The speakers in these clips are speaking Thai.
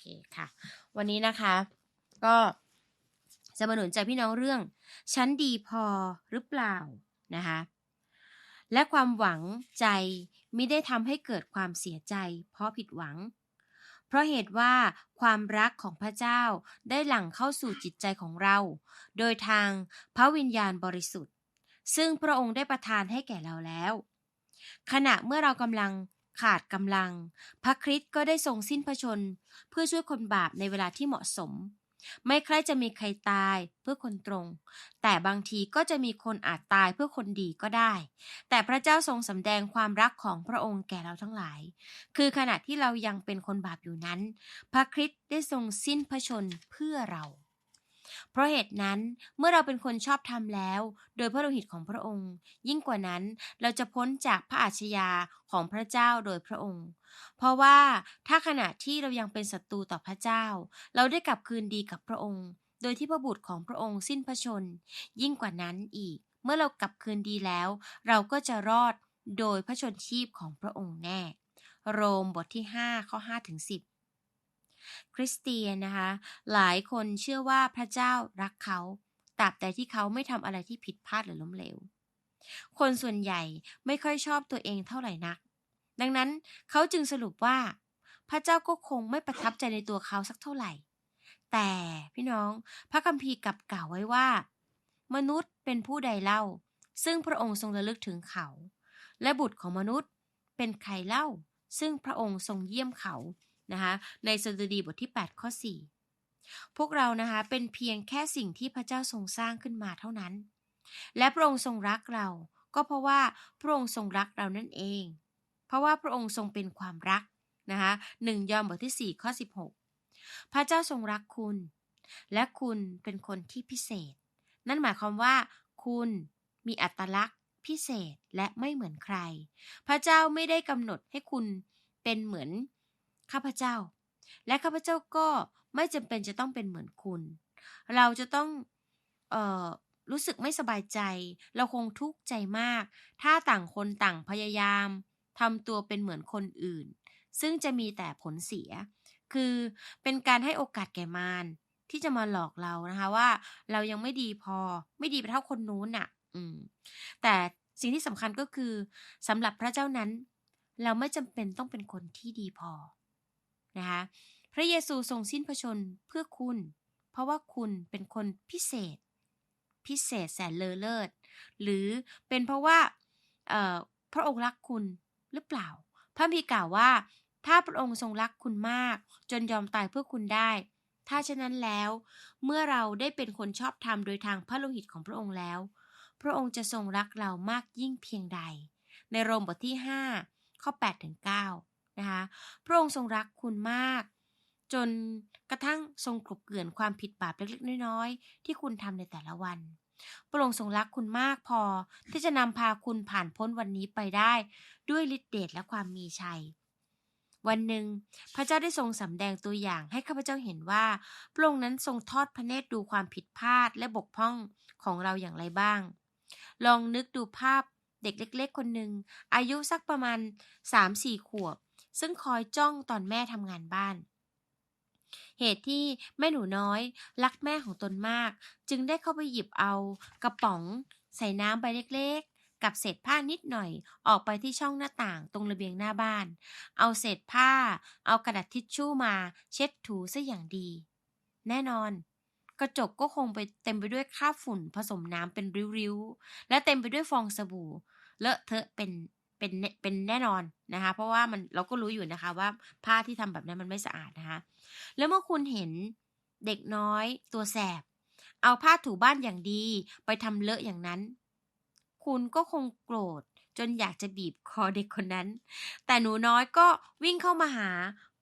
เคค่ะ วันนี้นะคะ ก็จะมาหนุนใจพี่น้องเรื่องฉันดีพอหรือเปล่านะคะและความหวังใจไม่ได้ทำให้เกิดความเสียใจ เพราะผิดหวัง เพราะเหตุว่าความรักของพระเจ้าได้หลั่งเข้าสู่จิตใจของเรา โดยทางพระวิญญาณบริสุทธิ์ ซึ่งพระองค์ได้ประทานให้แก่เราแล้ว ขณะเมื่อเรากำลัง ขาดกำลัง พระคริสต์ก็ได้ทรงสิ้นพระชน เพื่อช่วยคนบาปในเวลาที่เหมาะสม ไม่ใครจะมีใครตายเพื่อคนตรง แต่บางทีก็จะมีคนอาจตายเพื่อคนดีก็ได้ แต่พระเจ้าทรงสำแดงความรักของพระองค์แก่เราทั้งหลาย คือขณะที่เรายังเป็นคนบาปอยู่นั้น พระคริสต์ได้ทรงสิ้นพระชนเพื่อเรา เพราะเหตุนั้นเมื่อเราเป็นคนชอบธรรมแล้ว โดยพระโลหิตของพระองค์ ยิ่งกว่านั้นเราจะพ้นจากพระอาชญาของพระเจ้าโดยพระองค์ เพราะว่าถ้าขณะที่เรายังเป็นศัตรูต่อพระเจ้า เราได้กลับคืนดีกับพระองค์ โดยที่พระบุตรของพระองค์สิ้นพระชน ยิ่งกว่านั้นอีก เมื่อเรากลับคืนดีแล้ว เราก็จะรอดโดยพระชนชีพของพระองค์แน่ โรมบทที่5ข้อ5ถึง10 คริสเตียนนะคะ หลายคนเชื่อว่าพระเจ้ารักเขาตราบใดที่เขาไม่ทำอะไรที่ผิดพลาดหรือล้มเหลว คนส่วนใหญ่ไม่ค่อยชอบตัวเองเท่าไหร่นัก ดังนั้นเขาจึงสรุปว่า พระเจ้าก็คงไม่ประทับใจในตัวเขาสักเท่าไหร่ แต่พี่น้องพระคัมภีร์กลับกล่าวไว้ว่า มนุษย์เป็นผู้ใดเล่า ซึ่งพระองค์ทรงระลึกถึงเขา และบุตรของมนุษย์เป็นใครเล่า ซึ่งพระองค์ทรงเยี่ยมเขา นะคะในสดุดีบทที่ 8 ข้อ 4 พวกเรานะคะเป็นเพียงแค่สิ่งที่พระเจ้าทรงสร้างขึ้นมาเท่านั้น และพระองค์ทรงรักเรา ก็เพราะว่าพระองค์ทรงรักเรานั่นเอง เพราะว่าพระองค์ทรงเป็นความรักนะคะหนึ่งยอห์นบทที่ 4 ข้อ 16 พระเจ้าทรงรักคุณ และคุณเป็นคนที่พิเศษ นั่นหมายความว่า คุณมีอัตลักษณ์พิเศษและไม่เหมือนใคร พระเจ้าไม่ได้กำหนดให้คุณเป็นเหมือน ข้าพเจ้า และข้าพเจ้าก็ไม่จำเป็นจะต้องเป็นเหมือนคุณ เราจะต้องเออรู้สึกไม่สบายใจ เราคงทุกข์ใจมาก ถ้าต่างคนต่างพยายามทำตัวเป็นเหมือนคนอื่น ซึ่งจะมีแต่ผลเสีย คือเป็นการให้โอกาสแก่มารที่จะมาหลอกเรานะคะว่า เรายังไม่ดีพอไม่ดีไปเท่าคนนู้นน่ะ อืม แต่สิ่งที่สำคัญก็คือสำหรับพระเจ้านั้น เราไม่จำเป็นต้องเป็นคนที่ดีพอ นะคะพระเยซูทรงสิ้นพระชนเพื่อคุณ เพราะว่าคุณเป็นคนพิเศษ พิเศษแสนเลอเลิศ หรือเป็นเพราะว่าพระองค์รักคุณหรือเปล่า พระพีกล่าวว่า ถ้าพระองค์ทรงรักคุณมาก จนยอมตายเพื่อคุณได้ ถ้าฉะนั้นแล้ว เมื่อเราได้เป็นคนชอบธรรมโดยทางพระโลหิตของพระองค์แล้ว พระองค์จะทรงรักเรามากยิ่งเพียงใด ในโรมบทที่ 5 ข้อ8ถึง9 นะคะพระองค์ทรงรักคุณมาก จนกระทั่งทรงกลบเกลื่อนความผิดบาปเล็กๆน้อยๆที่คุณทำในแต่ละวัน พระองค์ทรงรักคุณมากพอที่จะนำพาคุณผ่านพ้นวันนี้ไปได้ ด้วยฤทธิเดชและความมีชัย วันหนึ่ง พระเจ้าได้ทรงสำแดงตัวอย่างให้ข้าพเจ้าเห็นว่า พระองค์นั้นทรงทอดพระเนตรดูความผิดพลาดและบกพร่องของเราอย่างไรบ้าง ลองนึกดูภาพเด็กเล็ก ๆ คนหนึ่งอายุสักประมาณ 3-4 ขวบ ซึ่งคอยจ้องตอนแม่ทำงานบ้าน เหตุที่แม่หนูน้อย รักแม่ของตนมาก จึงได้เข้าไปหยิบเอา กระป๋อง ใส่น้ำใบเล็กๆ กับเศษผ้านิดหน่อยออกไปที่ช่องหน้าต่างตรงระเบียงหน้าบ้าน เอาเศษผ้า เอากระดาษทิชชู่มา เช็ดถูซะอย่างดี แน่นอนกระจกก็คงไปเต็มไปด้วยคราบฝุ่นผสมน้ำเป็นริ้วๆ และเต็มไปด้วยฟองสบู่ เลอะเทอะเป็น เป็นเป็นแน่นอนนะคะ เพราะว่ามันเราก็รู้อยู่นะคะว่าผ้าที่ทำแบบนั้นมันไม่สะอาดนะคะ แล้วเมื่อคุณเห็นเด็กน้อยตัวแสบ เอาผ้าถูบ้านอย่างดีไปทำเลอะอย่างนั้น คุณก็คงโกรธจนอยากจะบีบคอเด็กคนนั้น แต่หนูน้อยก็วิ่งเข้ามาหา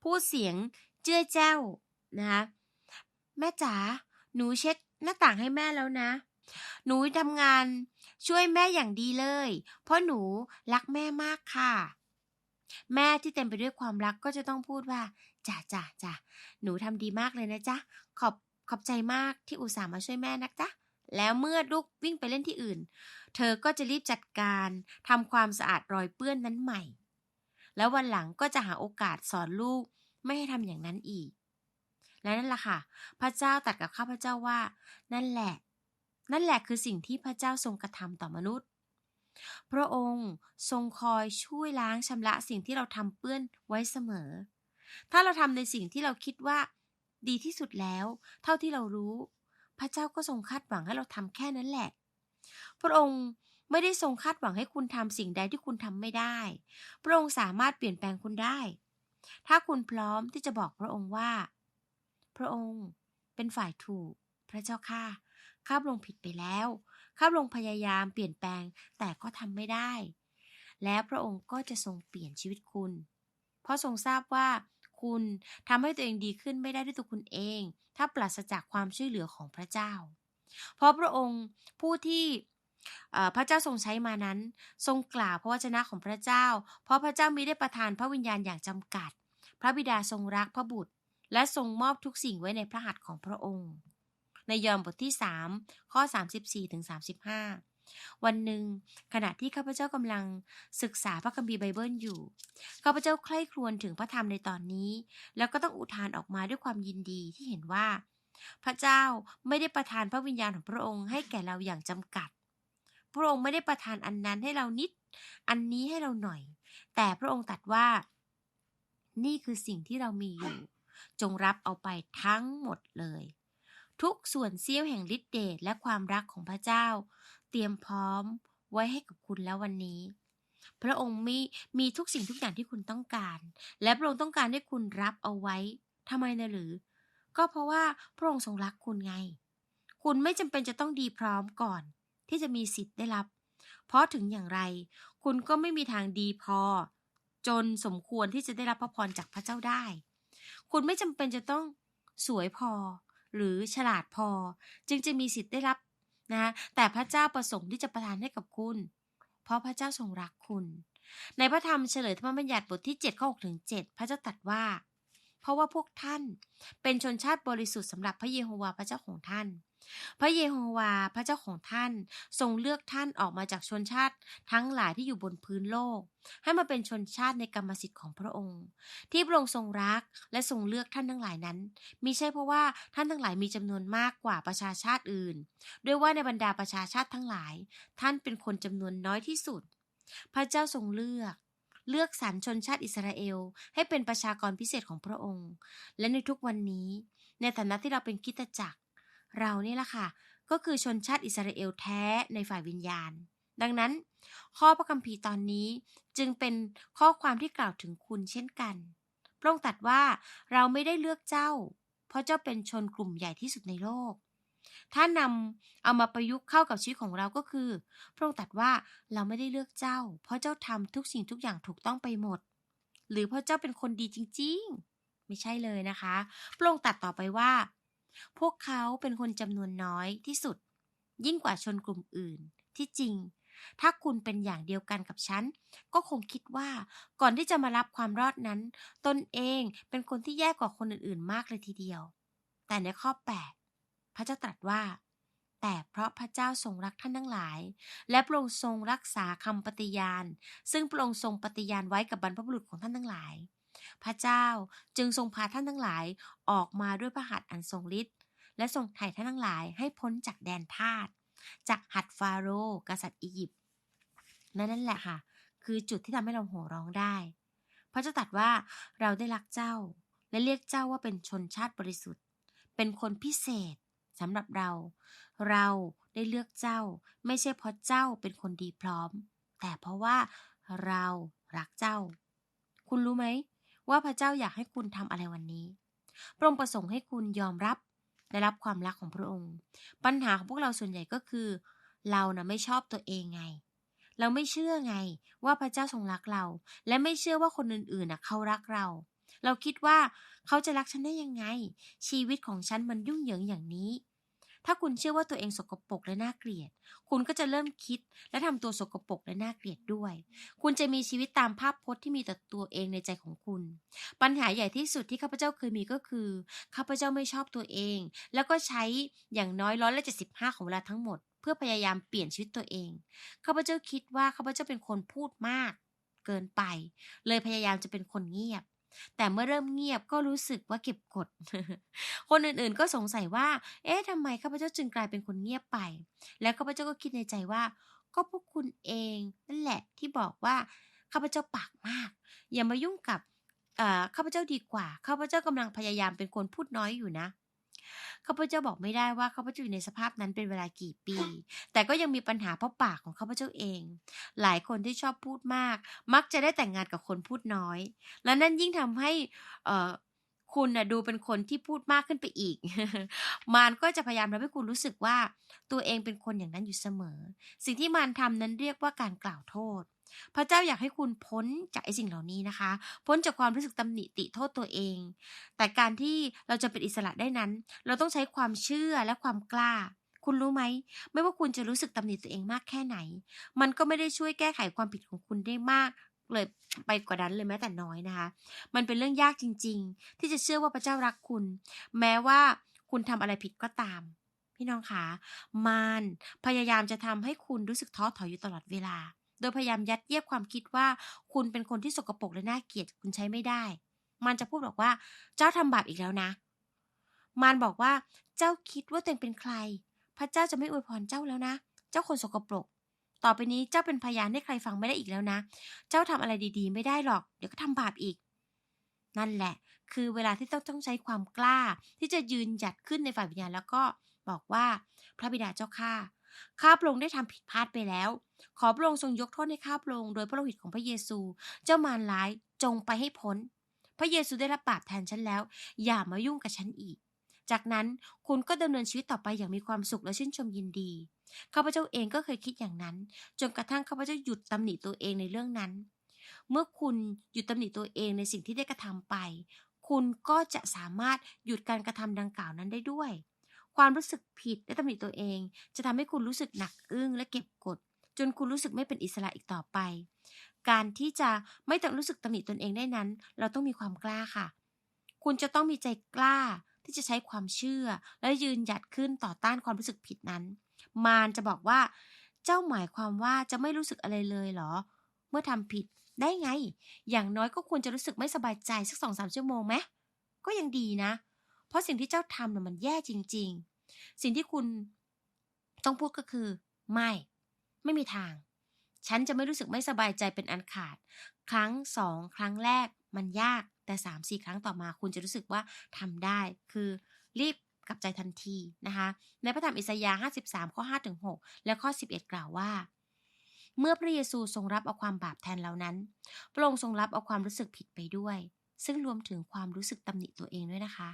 พูดเสียงเจื้อแจ้วนะคะแม่จ๋าหนูเช็ดหน้าต่างให้แม่แล้วนะ หนูทำงานช่วยแม่อย่างดีเลย เพราะหนูรักแม่มากค่ะ แม่ที่เต็มไปด้วยความรักก็จะต้องพูดว่าจ้าจ้าจ้าหนูทำดีมากเลยนะจ๊ะ ขอบขอบใจมากที่อุตส่าห์มาช่วยแม่นะจ๊ะแล้วเมื่อลูกวิ่งไปเล่นที่อื่น เธอก็จะรีบจัดการทำความสะอาดรอยเปื้อนนั้นใหม่ แล้ววันหลังก็จะหาโอกาสสอนลูกไม่ให้ทำอย่างนั้นอีก และนั่นแหละค่ะ พระเจ้าตัดกับข้าพเจ้าว่า นั่นแหละ นั่นแหละคือสิ่งที่พระเจ้าทรงกระทำต่อมนุษย์ พระองค์ทรงคอยช่วยล้างชำระสิ่งที่เราทำเปื้อนไว้เสมอ ถ้าเราทำในสิ่งที่เราคิดว่าดีที่สุดแล้ว เท่าที่เรารู้ พระเจ้าก็ทรงคาดหวังให้เราทำแค่นั้นแหละ พระองค์ไม่ได้ทรงคาดหวังให้คุณทำสิ่งใดที่คุณทำไม่ได้ พระองค์สามารถเปลี่ยนแปลงคุณได้ ถ้าคุณพร้อมที่จะบอกพระองค์ว่า พระองค์เป็นฝ่ายถูก พระเจ้าข้า ข้าพระองค์ผิดไปแล้ว ข้าพระองค์พยายามเปลี่ยนแปลงแต่ก็ทำไม่ได้ แล้วพระองค์ก็จะทรงเปลี่ยนชีวิตคุณ เพราะทรงทราบว่าคุณทำให้ตัวเองดีขึ้นไม่ได้ด้วยตัวคุณเอง ถ้าปราศจากความช่วยเหลือของพระเจ้า เพราะพระองค์ผู้ที่พระเจ้าทรงใช้มานั้น ทรงกล่าวพระวจนะของพระเจ้า เพราะพระเจ้ามีได้ประทานพระวิญญาณอย่างจำกัด พระบิดาทรงรักพระบุตร และทรงมอบทุกสิ่งไว้ในพระหัตถ์ของพระองค์ ในยอห์นบทที่ 3 ข้อ 34ถึง35 วันหนึ่ง ขณะที่ข้าพเจ้ากำลังศึกษาพระคัมภีร์ไบเบิลอยู่ข้าพเจ้าใคร่ครวญถึงพระธรรมในตอนนี้ แล้วก็ต้องอุทานออกมาด้วยความยินดีที่เห็นว่า พระเจ้าไม่ได้ประทานพระวิญญาณของพระองค์ให้แก่เราอย่างจำกัด พระองค์ไม่ได้ประทานอันนั้นให้เรานิด อันนี้ให้เราหน่อย แต่พระองค์ตรัสว่านี่คือสิ่งที่เรามีอยู่ จงรับเอาไปทั้งหมดเลย ทุกส่วนเสี้ยวแห่งฤทธิเดชและความรักของพระเจ้า เตรียมพร้อมไว้ให้กับคุณแล้ววันนี้ พระองค์มีมีทุกสิ่งทุกอย่างที่คุณต้องการ และพระองค์ต้องการให้คุณรับเอาไว้ทำไมนะหรือ ก็เพราะว่าพระองค์ทรงรักคุณไง คุณไม่จำเป็นจะต้องดีพร้อมก่อน ที่จะมีสิทธิ์ได้รับ เพราะถึงอย่างไร คุณก็ไม่มีทางดีพอ จนสมควรที่จะได้รับพระพรจากพระเจ้าได้ คุณไม่จำเป็นจะต้องสวยพอ หรือฉลาดพอ จึงจะมีสิทธิ์ได้รับนะแต่พระเจ้าประสงค์ที่จะประทานให้กับคุณ เพราะพระเจ้าทรงรักคุณ ในพระธรรมเฉลยธรรมบัญญัติบทที่7ข้อ6ถึง7พระเจ้าตรัสว่า เพราะว่าพวกท่านเป็นชนชาติบริสุทธิ์สำหรับพระเยโฮวาห์พระเจ้าของท่าน พระเยโฮวาพระเจ้าของท่านทรงเลือกท่านออกมาจากชนชาติทั้งหลายที่อยู่บนพื้นโลก ให้มาเป็นชนชาติในกรรมสิทธิ์ของพระองค์ ที่พระองค์ทรงรักและทรงเลือกท่านทั้งหลายนั้นมิใช่เพราะว่าท่านทั้งหลายมีจำนวนมากกว่าประชาชาติอื่น ด้วยว่าในบรรดาประชาชาติทั้งหลาย ท่านเป็นคนจำนวนน้อยที่สุด พระเจ้าทรงเลือกเลือกสรรชนชาติอิสราเอล ให้เป็นประชากรพิเศษของพระองค์ และในทุกวันนี้ ในฐานะที่เราเป็นคิตจักร เรานี่แหละค่ะ ก็คือชนชาติอิสราเอลแท้ในฝ่ายวิญญาณ ดังนั้น ข้อพระคัมภีร์ตอนนี้จึงเป็นข้อความที่กล่าวถึงคุณเช่นกัน พระองค์ตรัสว่าเราไม่ได้เลือกเจ้า เพราะเจ้าเป็นชนกลุ่มใหญ่ที่สุดในโลก ถ้านำเอามาประยุกต์เข้ากับชีวิตของเราก็คือ พระองค์ตรัสว่าเราไม่ได้เลือกเจ้า เพราะเจ้าทำทุกสิ่งทุกอย่างถูกต้องไปหมด หรือเพราะเจ้าเป็นคนดีจริง ๆ ไม่ใช่เลยนะคะ พระองค์ตรัสต่อไปว่า พวกเขาเป็นคนจำนวนน้อยที่สุด ยิ่งกว่าชนกลุ่มอื่น ที่จริง ถ้าคุณเป็นอย่างเดียวกันกับฉัน ก็คงคิดว่าก่อนที่จะมารับความรอดนั้น ตนเองเป็นคนที่แย่กว่าคนอื่นๆ มากเลยทีเดียว แต่ในข้อ 8 พระเจ้าตรัสว่า แต่เพราะพระเจ้าทรงรักท่านทั้งหลาย และพระองค์ทรงรักษาคำปฏิญาณ ซึ่งพระองค์ทรงปฏิญาณไว้กับบรรพบุรุษของท่านทั้งหลาย พระเจ้าจึงทรงพาท่านทั้งหลายออกมาด้วยพระหัตถ์อันทรงฤทธิ์และทรงไถ่ท่านทั้งหลายให้พ้นจากแดนทาสจากหัดฟาโรห์กษัตริย์อียิปต์นั่นแหละค่ะ คือจุดที่ทำให้เราโห่ร้องได้ พระเจ้าตรัสว่าเราได้รักเจ้า และเรียกเจ้าว่าเป็นชนชาติบริสุทธิ์ เป็นคนพิเศษสำหรับเรา เราได้เลือกเจ้า ไม่ใช่เพราะเจ้าเป็นคนดีพร้อม แต่เพราะว่าเรารักเจ้า คุณรู้ไหม ว่าพระเจ้าอยากให้คุณทำอะไรวันนี้ พระองค์ประสงค์ให้คุณยอมรับได้รับความรักของพระองค์ ปัญหาของพวกเราส่วนใหญ่ก็คือ เรานะ่ะไม่ชอบตัวเองไง เราไม่เชื่อไงว่าพระเจ้าทรงรักเรา และไม่เชื่อว่าคนอื่นๆนะเขารักเรา เราคิดว่าเขาจะรักฉันได้ยังไง ชีวิตของฉันมันยุ่งเหยิงอย่างนี้ ถ้าคุณเชื่อว่าตัวเองสกปรกและน่าเกลียด คุณก็จะเริ่มคิดและทำตัวสกปรกและน่าเกลียดด้วย คุณจะมีชีวิตตามภาพพจน์ที่มีต่ตัวเองในใจของคุณ ปัญหาใหญ่ที่สุดที่ข้าพเจ้าเคยมีก็คือข้าพเจ้าไม่ชอบตัวเอง แล้วก็ใช้อย่างน้อยร้อยละเจ็ดสิบห้าของเวลาทั้งหมด เพื่อพยายามเปลี่ยนชีวิตตัวเองข้าพเจ้าคิดว่าข้าพเจ้าเป็นคนพูดมาก เกินไป เลยพยายามจะเป็นคนเงียบ แต่เมื่อเริ่มเงียบก็รู้สึกว่าเก็บกด คนอื่นๆก็สงสัยว่า เอ๊ะทำไมข้าพเจ้าจึงกลายเป็นคนเงียบไป แล้วข้าพเจ้าก็คิดในใจว่า ก็พวกคุณเองนั่นแหละที่บอกว่าข้าพเจ้าปากมาก อย่ามายุ่งกับข้าพเจ้าดีกว่า ข้าพเจ้ากำลังพยายามเป็นคนพูดน้อยอยู่นะ ข้าพเจ้าบอกไม่ได้ว่าข้าพเจ้าอยู่ในสภาพนั้นเป็นเวลากี่ปี แต่ก็ยังมีปัญหาเพราะปากของข้าพเจ้าเอง หลายคนที่ชอบพูดมาก มักจะได้แต่งงานกับคนพูดน้อย และนั่นยิ่งทำให้คุณนะดูเป็นคนที่พูดมากขึ้นไปอีก มารก็จะพยายามทำให้คุณรู้สึกว่าตัวเองเป็นคนอย่างนั้นอยู่เสมอ สิ่งที่มารทำนั้นเรียกว่าการกล่าวโทษ พระเจ้าอยากให้คุณพ้นจากไอ้สิ่งเหล่านี้นะคะ พ้นจากความรู้สึกตำหนิติโทษตัวเอง แต่การที่เราจะเป็นอิสระได้นั้น เราต้องใช้ความเชื่อและความกล้า คุณรู้ไหม ไม่ว่าคุณจะรู้สึกตำหนิตัวเองมากแค่ไหน มันก็ไม่ได้ช่วยแก้ไขความผิดของคุณได้มากเลยไปกว่านั้นเลยแม้แต่น้อยนะคะ มันเป็นเรื่องยากจริง ๆ ที่จะเชื่อว่าพระเจ้ารักคุณ แม้ว่าคุณทำอะไรผิดก็ตาม พี่น้องคะมารพยายามจะทำให้คุณรู้สึกท้อถอยอยู่ตลอดเวลา โดยพยายามยัดเยียดความคิดว่า คุณเป็นคนที่สกปรกและน่าเกลียดคุณใช้ไม่ได้ มันจะพูดบอกว่า เจ้าทำบาปอีกแล้วนะมารบอกว่า เจ้าคิดว่าตัวเองเป็นใคร พระเจ้าจะไม่อวยพรเจ้าแล้วนะ เจ้าคนสกปรก ต่อไปนี้เจ้าเป็นพยานให้ใครฟังไม่ได้อีกแล้วนะ เจ้าทำอะไรดีๆ ไม่ได้หรอก เดี๋ยวก็ทำบาปอีก นั่นแหละ คือเวลาที่ต้องต้องใช้ความกล้า ที่จะยืนหยัดขึ้นในฝ่ายวิญญาณแล้วก็บอกว่า พระบิดาเจ้าข้าข้าพระองค์ได้ทำผิดพลาดไปแล้ว ขอพระองค์ทรงยกโทษให้ข้าพระองค์โดยพระโลหิตของพระเยซู เจ้ามารร้ายจงไปให้พ้น พระเยซูได้รับบาปแทนฉันแล้ว อย่ามายุ่งกับฉันอีก จากนั้นคุณก็ดำเนินชีวิตต่อไปอย่างมีความสุขและชื่นชมยินดีข้าพเจ้าเองก็เคยคิดอย่างนั้น จนกระทั่งข้าพเจ้าหยุดตำหนิตัวเองในเรื่องนั้น เมื่อคุณหยุดตำหนิตัวเองในสิ่งที่ได้กระทำไป คุณก็จะสามารถหยุดการกระทำดังกล่าวนั้นได้ด้วย ความรู้สึกผิดและตำหนิตัวเอง จะทำให้คุณรู้สึกหนักอึ้งและเก็บกด จนคุณรู้สึกไม่เป็นอิสระอีกต่อไป การที่จะไม่ต้องรู้สึกตำหนิตนเองได้นั้น เราต้องมีความกล้าค่ะ คุณจะต้องมีใจกล้าที่จะใช้ความเชื่อ และยืนหยัดขึ้นต่อต้านความรู้สึกผิดนั้น มารจะบอกว่า เจ้าหมายความว่าจะไม่รู้สึกอะไรเลยเหรอ เมื่อทำผิดได้ไง อย่างน้อยก็ควรจะรู้สึกไม่สบายใจสักสองสามชั่วโมงไหมก็ยังดีนะ เพราะสิ่งที่เจ้าทำน่ะมันแย่จริง ๆ สิ่งที่คุณต้องพูดก็คือ ไม่ ไม่มีทาง ฉันจะไม่รู้สึกไม่สบายใจเป็นอันขาด ครั้งสองครั้งแรกมันยากแต่สามสี่ครั้งต่อมาคุณจะรู้สึกว่าทำได้ คือรีบกลับใจทันทีนะคะ ในพระธรรมอิสยาห์53 ข้อ5ถึง6และข้อ 11 กล่าวว่า เมื่อพระเยซูทรงรับเอาความบาปแทนเรานั้น พระองค์ทรงรับเอาความรู้สึกผิดไปด้วย ซึ่งรวมถึงความรู้สึกตำหนิตัวเองด้วยนะคะ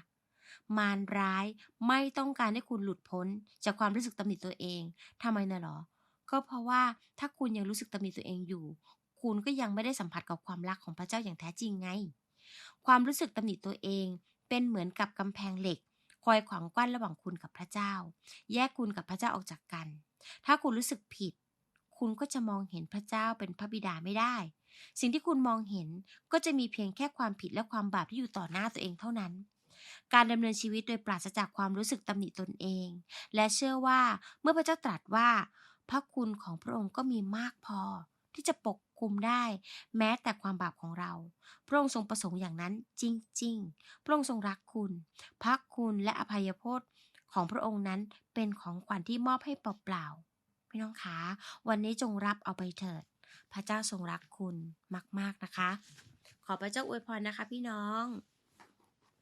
มารร้ายไม่ต้องการให้คุณหลุดพ้นจากความรู้สึกตำหนิตัวเองทำไมนะหรอ ก็เพราะว่าถ้าคุณยังรู้สึกตำหนิตัวเองอยู่ คุณก็ยังไม่ได้สัมผัสกับความรักของพระเจ้าอย่างแท้จริงไง ความรู้สึกตำหนิตัวเองเป็นเหมือนกับกำแพงเหล็ก คอยขวางกั้นระหว่างคุณกับพระเจ้า แยกคุณกับพระเจ้าออกจากกัน ถ้าคุณรู้สึกผิด คุณก็จะมองเห็นพระเจ้าเป็นพระบิดาไม่ได้ สิ่งที่คุณมองเห็นก็จะมีเพียงแค่ความผิดและความบาปที่อยู่ต่อหน้าตัวเองเท่านั้นการดำเนินชีวิตโดยปราศจากความรู้สึกตำหนิตนเอง และเชื่อว่าเมื่อพระเจ้าตรัสว่า พระคุณของพระองค์ก็มีมากพอที่จะปกคุมได้ แม้แต่ความบาปของเรา พระองค์ทรงประสงค์อย่างนั้นจริง ๆ พระองค์ทรงรักคุณ พระคุณและอภัยโทษของพระองค์นั้นเป็นของขวัญที่มอบให้เปล่าๆพี่น้องคะวันนี้จงรับเอาไปเถิด พระเจ้าทรงรักคุณมาก ๆนะคะ ขอพระเจ้าอวยพรนะคะ พี่น้อง